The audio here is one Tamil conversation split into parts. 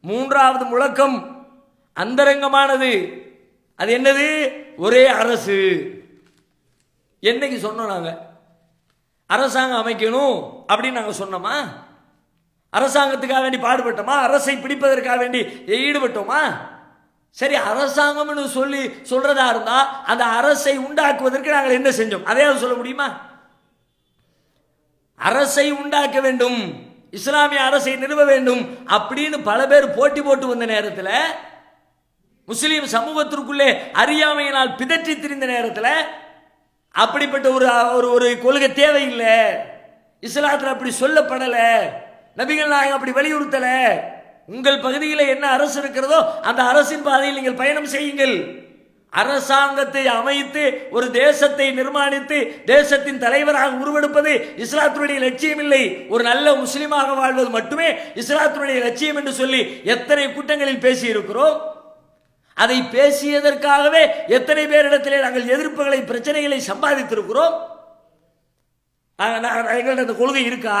மூன்றாவது முழக்கம் அந்தரங்கமானது. அது என்னது? ஒரே அரசு. என்னைக்கு சொன்னோம் நாங்கள் அரசாங்கம் அமைக்கணும் அப்படின்னு நாங்கள் சொன்னோமா? அரசாங்கத்துக்காக வேண்டி பாடுபட்டோமா? அரசை பிடிப்பதற்காக வேண்டி ஈடுபட்டோமா? சரி அரசாங்கம்னு சொல்லி சொல்றதா இருந்தா அந்த அரசை உண்டாக்குவதற்கு நாங்கள் என்ன செஞ்சோம்? அதையாவது சொல்ல முடியுமா? அரசை உண்டாக்க வேண்டும். இஸ்லாமிய அரசை நிறுவ வேண்டும் அப்படின்னு பல பேர் போட்டி போட்டு வந்த நேரத்தில் முஸ்லீம் சமூகத்திற்குள்ளே அறியாமையினால் பிதற்றி திரிந்த நேரத்தில் அப்படிப்பட்ட ஒரு ஒரு ஒரு கொள்கை தேவையில்லை. இஸ்லாத்தில் அப்படி சொல்லப்படலை. நபிகள் நாயகம் அப்படி வலியுறுத்தலை. உங்கள் பகுதியில் என்ன அரசு இருக்கிறதோ அந்த அரசின் பாதையில் நீங்கள் பயணம் செய்யுங்கள். அரசாங்கத்தை அமைத்து ஒரு தேசத்தை நிர்மாணித்து தேசத்தின் தலைவராக உருவெடுப்பது இஸ்லாத்தினுடைய லட்சியம் இல்லை ஒரு நல்ல முஸ்லீமாக வாழ்வது மட்டுமே இஸ்லாத்தினுடைய லட்சியம் என்று சொல்லி எத்தனை கூட்டங்களில் பேசியிருக்கிறோம்? அதை பேசியதற்காகவே எத்தனை பேரிடத்திலே நாங்கள் எதிர்ப்புகளை பிரச்சனைகளை சம்பாதித்திருக்கிறோம்? எங்கள்கிட்ட அந்த கொள்கை இருக்கா?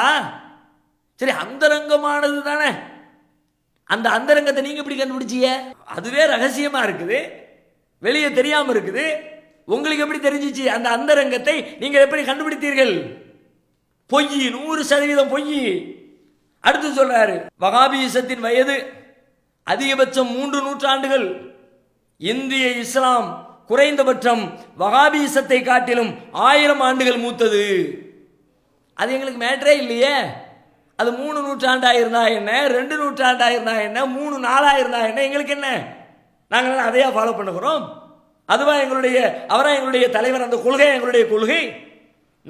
சரி அந்தரங்கமானது தானே அந்த அந்தரங்கத்தை நீங்க இப்படி கண்டுபிடிச்சிய அதுவே ரகசியமா இருக்குது. வெளியே தெரியாம இருக்குது. உங்களுக்கு எப்படி தெரிஞ்சிச்சு? அந்த அந்தரங்கத்தை நீங்க எப்படி கண்டுபிடித்தீர்கள்? பொய் நூறு சதவீதம் பொய். அடுத்து சொல்றாரு வகாபிசத்தின் வயது அதிகபட்சம் மூன்று நூற்றாண்டுகள். இந்திய இஸ்லாம் குறைந்தபட்சம் வகாபிசத்தை காட்டிலும் ஆயிரம் ஆண்டுகள் மூத்தது. அது எங்களுக்கு மேட்டரே இல்லையே. அது மூணு நூற்றாண்டாயிருந்தா என்ன? ரெண்டு நூற்றாண்டாயிருந்தா என்ன? மூணு நாளா என்ன? எங்களுக்கு என்ன? நாங்கள் அதையா ஃபாலோ பண்ணுகிறோம்? அதுவா எங்களுடைய அவரா எங்களுடைய தலைவர் அந்த கொள்கை எங்களுடைய கொள்கை.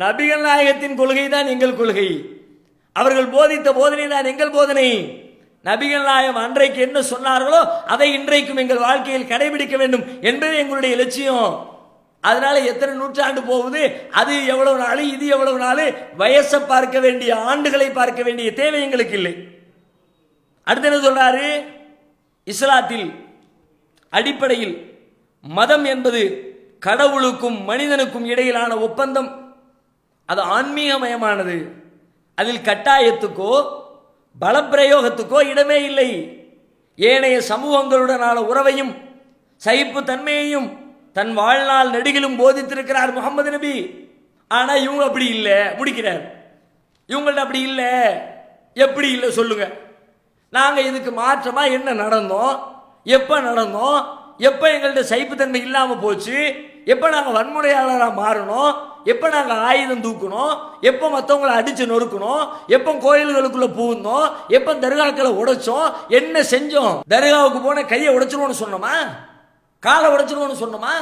நபிகள் நாயகத்தின் கொள்கை தான் எங்கள் கொள்கை. அவர்கள் போதித்த போதனை தான் எங்கள் போதனை. நபிகள் நாயகம் அன்றைக்கு என்ன சொன்னார்களோ அதை இன்றைக்கும் எங்கள் வாழ்க்கையில் கடைபிடிக்க வேண்டும் என்பது எங்களுடைய லட்சியம். அதனால எத்தனை நூற்றாண்டு போகுது அது எவ்வளவு நாள் இது எவ்வளவு நாள் வயசை பார்க்க வேண்டிய ஆண்டுகளை பார்க்க வேண்டிய தேவை எங்களுக்கு இல்லை. அடுத்து என்ன சொல்றாரு? இஸ்லாத்தில் அடிப்படையில் மதம் என்பது கடவுளுக்கும் மனிதனுக்கும் இடையிலான ஒப்பந்தம். அது ஆன்மீகமயமானது. அதில் கட்டாயத்துக்கோ பலப்பிரயோகத்துக்கோ இடமே இல்லை. ஏனைய சமூகங்களுடனான உறவையும் சகிப்பு தன்மையையும் தன் வாழ்நாள் நெடுகிலும் போதித்திருக்கிறார் முகமது நபி. ஆனால் இவங்க அப்படி இல்லை முடிக்கிறார். இவங்கள்ட்ட அப்படி இல்லை எப்படி இல்லை சொல்லுங்க. நாங்கள் இதுக்கு மாற்றமாக என்ன நடந்தோம்? எப்போ நடந்தோம்? எப்போ எங்கள்கிட்ட சைப்புத்தன்மை இல்லாமல் போச்சு? எப்போ நாங்கள் வன்முறையாளராக மாறணும்? எப்போ நாங்கள் ஆயுதம் தூக்கணும்? எப்போ மற்றவங்களை அடித்து நொறுக்கணும்? எப்போ கோயில்களுக்குள்ளே பூந்தோம் எப்போ தர்காக்களை உடைச்சோம்? என்ன செஞ்சோம்? தர்காவுக்கு போன கையை உடைச்சிருவோன்னு சொன்னோமா? காலை உடைச்சிருவோன்னு சொன்னோமா?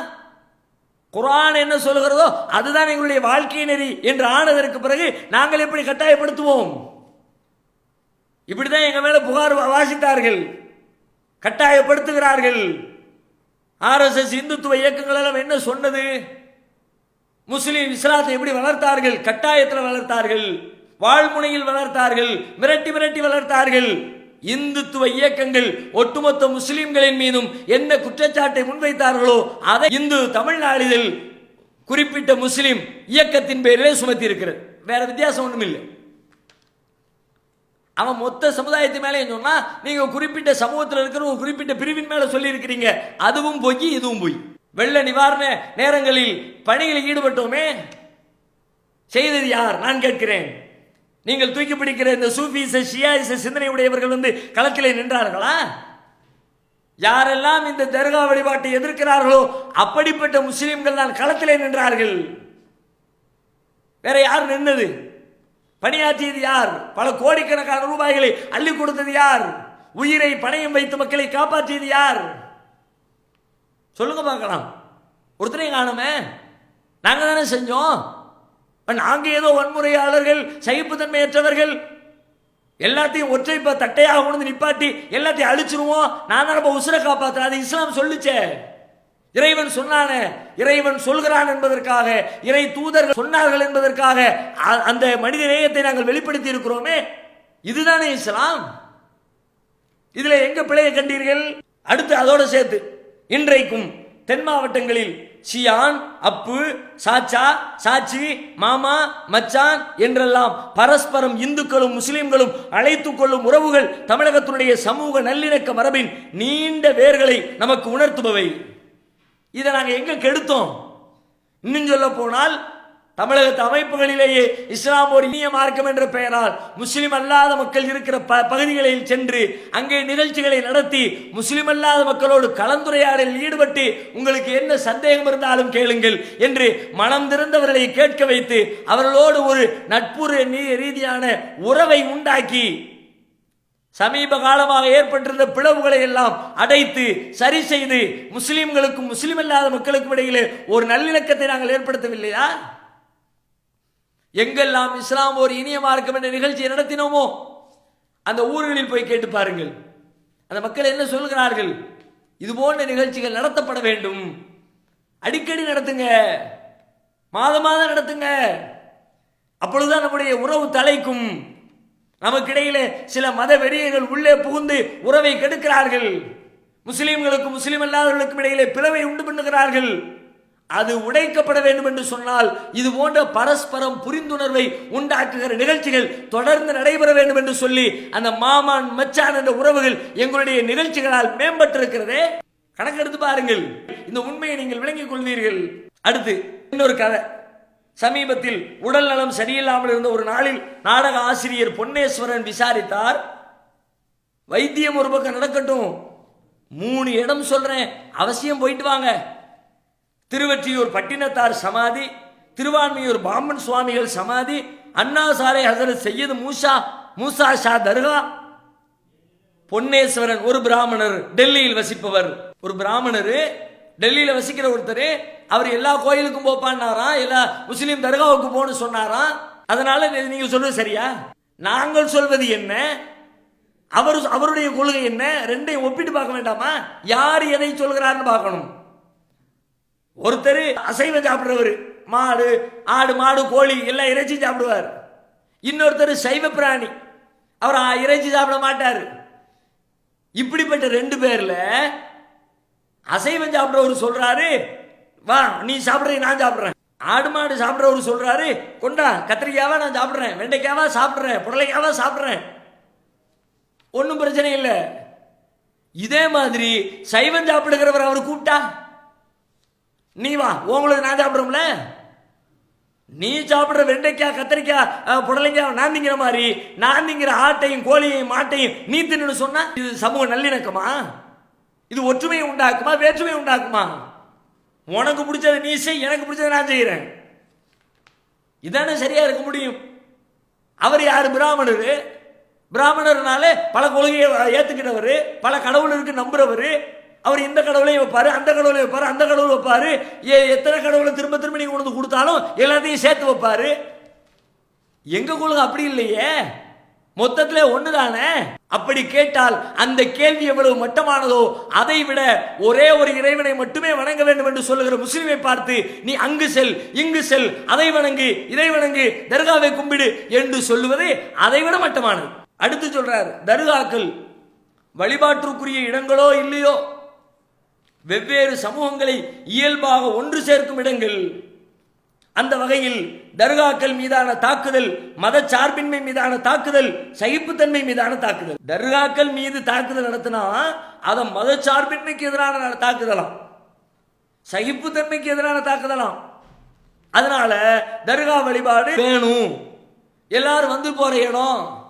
குரான் என்ன சொல்கிறதோ அதுதான் எங்களுடைய வாழ்க்கை நெறி என்று ஆனதற்கு பிறகு நாங்கள் எப்படி கட்டாயப்படுத்துவோம்? இப்படிதான் எங்க மேல புகார் வா- வாசித்தார்கள். கட்டாயப்படுத்துகிறார்கள். ஆர்எஸ்எஸ் இந்துத்துவ இயக்கங்கள் எல்லாம் என்ன சொன்னது? முஸ்லீம் இஸ்லாத்தை எப்படி வளர்த்தார்கள்? கட்டாயத்தில் வளர்த்தார்கள். வாழ்முனையில் வளர்த்தார்கள். மிரட்டி மிரட்டி வளர்த்தார்கள். இந்துத்துவ இயக்கங்கள் ஒட்டுமொத்த முஸ்லிம்களின் மீதும் என்ன குற்றச்சாட்டை முன்வைத்தார்களோ அதை இந்து தமிழ்நாளிதழ் குறிப்பிட்ட முஸ்லிம் இயக்கத்தின் பெயரிலே சுமத்தி இருக்கிறது வேற வித்தியாசம் ஒன்றும் இல்லை அவன் மொத்த சமுதாயத்து மேலேயும் சொன்னா நீங்க குறிப்பிட்ட சமூகத்தில் இருக்கிற ஒரு குறிப்பிட்ட பிரிவின் மேல சொல்லி இருக்கிறீங்க அதுவும் பொய் இதுவும் பொய். வெள்ள நிவாரண நேரங்களில் பணியில் ஈடுபட்டோமே செய்தது யார்? நான் கேட்கிறேன். நீங்கள் தூக்கி பிடிக்கிற இந்த சூஃபிச ஷியாயிச சிந்தனை உடையவர்கள் வந்து களத்திலே நின்றார்களா? யாரெல்லாம் இந்த தர்கா வழிபாட்டை எதிர்க்கிறார்களோ அப்படிப்பட்ட முஸ்லிம்கள் தான் களத்திலே நின்றார்கள். வேற யார் நின்னது? பணியாற்றியது யார்? பல கோடிக்கணக்கான ரூபாய்களை அள்ளி கொடுத்தது யார்? உயிரை பணையம் வைத்து மக்களை காப்பாற்றியது யார்? சொல்லுங்க பார்க்கலாம். ஒருத்தரையும் காணுமே. நாங்க தானே செஞ்சோம் நாங்க ஏதோ வன்முறையாளர்கள் சகிப்புத்தன்மையற்றவர்கள் எல்லாத்தையும் ஒற்றை தட்டையாக கொண்டு நிப்பாட்டி எல்லாத்தையும் அழிச்சிருவோம். நான் தான் நம்ம உசுரை காப்பாற்றுறேன் அது இஸ்லாம் சொல்லுச்சே. இறைவன் சொன்னானே இறைவன் சொல்கிறான் என்பதற்காக இறை தூதர்கள் சொன்னார்கள் என்பதற்காக அ- அந்த மனித நேயத்தை நாங்கள் வெளிப்படுத்தி இருக்கிறோமே இதுதானே இஸ்லாம். இதுல எங்க பிழையை கண்டீர்கள்? அடுத்து அதோடு சேர்த்து இன்றைக்கும் தென் மாவட்டங்களில் சியான் அப்பு சாச்சா சாச்சி மாமா மச்சான் என்றெல்லாம் பரஸ்பரம் இந்துக்களும் முஸ்லிம்களும் அழைத்துக் கொள்ளும் உறவுகள் தமிழகத்தினுடைய சமூக நல்லிணக்க மரபின் நீண்ட வேர்களை நமக்கு உணர்த்துபவை. இதை நாங்கள் எங்கே கெடுத்தோம்? இன்னும் சொல்ல போனால் தமிழகத்து அமைப்புகளிலேயே இஸ்லாம் ஒரு இனிய மார்க்கம் என்ற பெயரால் முஸ்லிம் அல்லாத மக்கள் இருக்கிற ப பகுதிகளில் சென்று அங்கே நிகழ்ச்சிகளை நடத்தி முஸ்லிம் அல்லாத மக்களோடு கலந்துரையாடலில் ஈடுபட்டு உங்களுக்கு என்ன சந்தேகம் இருந்தாலும் கேளுங்கள் என்று மனம் திறந்தவர்களை கேட்க வைத்து அவர்களோடு ஒரு நட்புற ரீதியான உறவை உண்டாக்கி சமீப காலமாக ஏற்பட்டிருந்த பிளவுகளை எல்லாம் அடைத்து சரி செய்து முஸ்லீம்களுக்கும் முஸ்லீம் இல்லாத மக்களுக்கும் இடையிலே ஒரு நல்லிணக்கத்தை நாங்கள் ஏற்படுத்தவில்லையா? எங்கெல்லாம் இஸ்லாம் ஒரு இனிய மார்க்கம் என்ற நிகழ்ச்சியை நடத்தினோமோ அந்த ஊர்களில் போய் கேட்டு பாருங்கள். அந்த மக்கள் என்ன சொல்கிறார்கள்? இது போன்ற நிகழ்ச்சிகள் நடத்தப்பட வேண்டும். அடிக்கடி நடத்துங்க. மாதம் மாதம் நடத்துங்க. அப்பொழுதுதான் நம்முடைய உறவு தலைக்கும். நமக்கிடையிலே சில மத வெறியர்கள் உள்ளே புகுந்து உறவை கெடுக்கிறார்கள். முஸ்லீம்களுக்கும் முஸ்லீம் அல்லாதவர்களுக்கும் இடையிலே பிளவை உண்டு பண்ணுகிறார்கள். அது உடைக்கப்பட வேண்டும் என்று சொன்னால் இது போன்ற பரஸ்பரம் புரிந்துணர்வை உண்டாக்குகிற நிகழ்ச்சிகள் தொடர்ந்து நடைபெற வேண்டும் என்று சொல்லி அந்த மாமான் மச்சான் என்ற உறவுகள் எங்களுடைய நிகழ்ச்சிகளால் மேம்பட்டிருக்கிறதே. கணக்கெடுத்து பாருங்கள். இந்த உண்மையை நீங்கள் விளங்கிக் கொள்வீர்கள். அடுத்து இன்னொரு கதை. சமீபத்தில் உடல் நலம் சரியில்லாமல் இருந்த ஒரு நாளில் நாடக ஆசிரியர் பொன்னேஸ்வரன் விசாரித்தார். வைத்தியம் ஒரு பக்கம் நடக்கட்டும். மூணு இடம் சொல்றேன். அவசியம் போயிட்டு வாங்க. திருவற்றியூர் பட்டினத்தார் சமாதி திருவான்மையூர் பாம்பன் சுவாமிகள் சமாதி அண்ணா சாலை ஹசரத் செய்யது மூசா மூசா ஷா தர்கா. பொன்னேஸ்வரன் ஒரு பிராமணர் டெல்லியில் வசிப்பவர். ஒரு பிராமணர் டெல்லியில் வசிக்கிற ஒருத்தர் அவர் எல்லா கோயிலுக்கும் போப்பான்னாராம் எல்லா முஸ்லீம் தர்காவுக்கு போகணும்னு சொன்னாராம். அதனால நீங்கள் நீங்க சொல்றது சரியா? நாங்கள் சொல்வது என்ன? அவர் அவருடைய கொள்கை என்ன? ரெண்டையும் ஒப்பிட்டு பார்க்க வேண்டாமா? யார் எதை சொல்கிறார்னு பார்க்கணும். ஒருத்தர் அசைவம் சாப்பிட்றவர் மாடு ஆடு மாடு கோழி எல்லாம் இறைச்சி சாப்பிடுவார். இன்னொருத்தர் சைவ பிராணி அவர் ஆ- இறைச்சி சாப்பிட மாட்டார். இப்படிப்பட்ட ரெண்டு பேரில் அசைவம் சாப்பிட்றவர் சொல்றாரு வா நீ சாப்பிட்றீ நான் சாப்பிட்றேன். ஆடு மாடு சாப்பிட்றவர் சொல்றாரு கொண்டா கத்திரிக்காவா நான் சாப்பிட்றேன் வெண்டைக்காவா சாப்பிட்றேன் புடலைக்காவா சாப்பிட்றேன். ஒன்றும் பிரச்சனை இல்லை. இதே மாதிரி சைவம் சாப்பிடுகிறவர் அவர் கூப்பிட்டா நீ வா உங்களுக்கு நான் சாப்பிட்றோம்ல. நீ சாப்பிட்ற வெண்டைக்காய் கத்திரிக்காய் புடலைக்காய் நான் திங்கிற மாதிரி நான் திங்கிற ஆட்டையும் கோழியையும் மாட்டையும் நீ தின்னு சொன்னா இது சமூக நல்லிணக்கமா? இது ஒற்றுமையை உண்டாக்குமா வேற்றுமையை உண்டாக்குமா? உனக்கு பிடிச்சதை நீ செய் எனக்கு பிடிச்சதை நான் செய்கிறேன் இதானே சரியா இருக்க முடியும். அவர் யார்? பிராமணர். பிராமணர்னாலே பல கொள்கையை ஏற்றுக்கிறவர் பல கடவுள் இருக்கு நம்புறவர். அவர் இந்த கடவுளையும் வைப்பாரு அந்த கடவுளையும் வைப்பார் அந்த கடவுள் வைப்பார். ஏ எத்தனை கடவுளை திரும்ப திரும்ப நீங்கள் கொண்டு வந்து கொடுத்தாலும் எல்லாத்தையும் சேர்த்து வைப்பார். எங்கள் கொள்கை அப்படி இல்லையே. மொத்தத்தில் ஒண்ணுதானே? அப்படி கேட்டால் அந்த கேள்வி எவ்வளவு மட்டமானதோ அதை விட ஒரே ஒரு இறைவனை மட்டுமே வணங்க வேண்டும் என்று சொல்லுகிற முஸ்லிமை பார்த்து நீ அங்கு செல் இங்கு செல் அதை வணங்கு இதை வணங்கு தர்காவை கும்பிடு என்று சொல்லுவதே அதை விட மட்டமானது. அடுத்து சொல்றார் தர்காக்கள் வழிபாட்டுக்குரிய இடங்களோ இல்லையோ? வெவ்வேறு சமூகங்களை இயல்பாக ஒன்று சேர்க்கும் இடங்கள் அந்த வகையில் தர்காக்கள் மீதான தாக்குதல் மத சார்பின்மை மீதான தாக்குதல் சகிப்புத்தன்மை மீதான தாக்குதல். தர்காக்கள் மீது தாக்குதல் நடத்தினா அதை மத சார்பின்மைக்கு எதிரான தாக்குதலாம். சகிப்புத்தன்மைக்கு எதிரான தாக்குதலாம். அதனால தர்கா வழிபாடு வேணும். எல்லாரும் வந்து போற இடம்.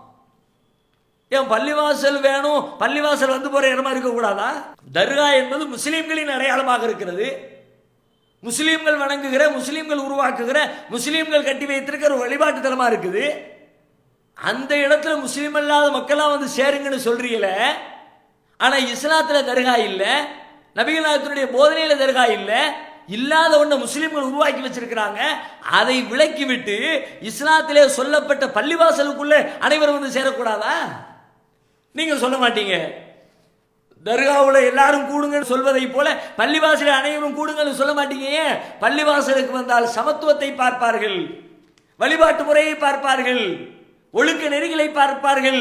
ஏன் பள்ளிவாசல் வேணும்? பள்ளிவாசல் வந்து போற இடமா இருக்க கூடாதா தர்கா என்பது முஸ்லிம்களின் அடையாளமாக இருக்கிறது. முஸ்லீம்கள் வணங்குகிற முஸ்லீம்கள் உருவாக்குகிற முஸ்லீம்கள் கட்டி வைத்திருக்கிற ஒரு வழிபாட்டுத்தனமாக இருக்குது? அந்த இடத்துல முஸ்லீம் அல்லாத மக்கள்லாம் வந்து சேருங்கன்னு சொல்றீங்களே ஆனால் இஸ்லாத்தில் தர்கா இல்லை நபிகள் போதனையில் போதனையில தர்கா இல்லை இல்லாத ஒன்றை முஸ்லீம்கள் உருவாக்கி வச்சிருக்கிறாங்க அதை விலக்கி விட்டு இஸ்லாத்திலே சொல்லப்பட்ட பள்ளிவாசலுக்குள்ளே அனைவரும் வந்து சேரக்கூடாதா? நீங்கள் சொல்ல மாட்டீங்க. தர்காவில் எல்லாரும் கூடுங்கன்னு சொல்வதை போல பள்ளிவாசலில் அனைவரும் கூடுங்கன்னு சொல்ல மாட்டீங்க. ஏன்? பள்ளிவாசலுக்கு வந்தால் சமத்துவத்தை பார்ப்பார்கள் வழிபாட்டு முறையை பார்ப்பார்கள் ஒழுக்க நெறிகளை பார்ப்பார்கள்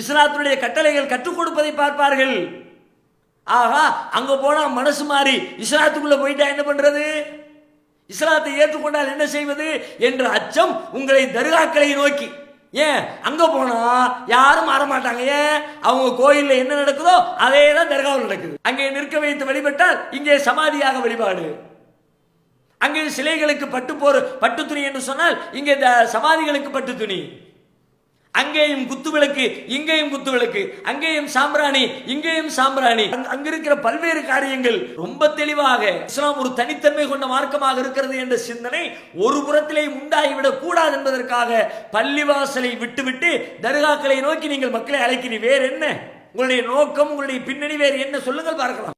இஸ்லாத்துடைய கட்டளைகள் கற்றுக் கொடுப்பதை பார்ப்பார்கள். ஆகா அங்க போனா மனசு மாறி இஸ்லாத்துக்குள்ள போயிட்டா என்ன பண்றது? இஸ்லாத்தை ஏற்றுக்கொண்டால் என்ன செய்வது? என்ற அச்சம் உங்களை தர்காக்களை நோக்கி ஏன்? அங்க போனா யாரும் மாற மாட்டாங்க ஏன்? அவங்க கோயில்ல என்ன நடக்குதோ அதே தான் தர்காவில் நடக்குது. அங்கே நிற்க வைத்து வழிபட்டால் இங்கே சமாதியாக வழிபாடு. அங்கே சிலைகளுக்கு பட்டு போர் பட்டு துணி என்று சொன்னால் இங்கே இந்த சமாதிகளுக்கு பட்டு துணி அங்கேயும் குத்துவிளக்கு இங்கேயும் குத்துவிளக்கு அங்கேயும் சாம்பிராணி இங்கேயும் சாம்பிராணி. அங்க- இருக்கிற பல்வேறு காரியங்கள் ரொம்ப தெளிவாக இஸ்லாம் ஒரு தனித்தன்மை கொண்ட மார்க்கமாக இருக்கிறது என்ற சிந்தனை ஒரு புறத்திலே உண்டாகிவிடக் கூடாது என்பதற்காக பள்ளிவாசலை விட்டுவிட்டு தர்காக்களை நோக்கி நீங்கள் மக்களை அழைக்கிறீ. வேற என்ன உங்களுடைய நோக்கம் உங்களுடைய பின்னணி வேறு என்ன? சொல்லுங்கள் பார்க்கலாம்.